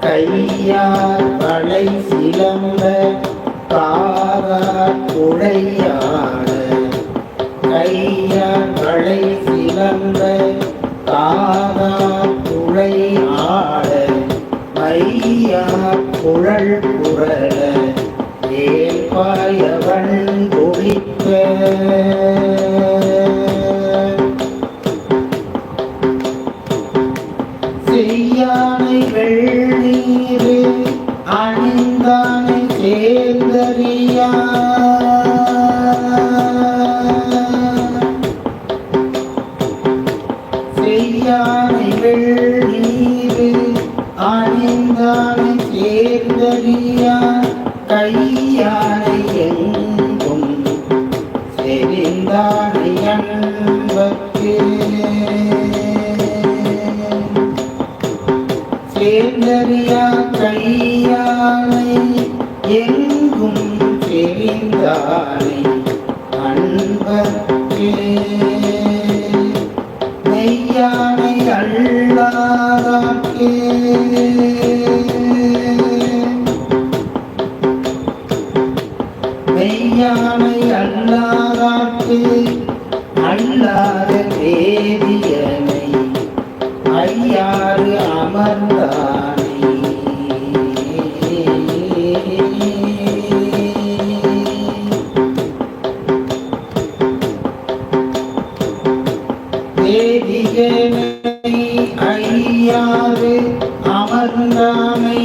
கையார் படை சிலம்ப காரார் குழையாட. கையார் படை சிலம்ப காரார் குழையாட. மையார் குழல் புரள ஏற்பாயவன் குளிக்க செய்யானை வெள்ளீரு அணிந்தானை சேர்ந்தறியா செய்யானை வெள்ளீரு அணிந்தானை சேர்ந்தறியா கையானை எங்கும் செறிந்தானை அன்பக்கு சேர்ந்தறியா கையானை எங்கும் தெரிந்தானை அன்பர்க்கே. நெய்யானை அல்லாதாக்கே மெய்யானை அல்லாதாக்கே அல்லாத வேதியனை யாரு அமர்ந்தானே? வேதியனை ஐயாறு அமர்ந்தானை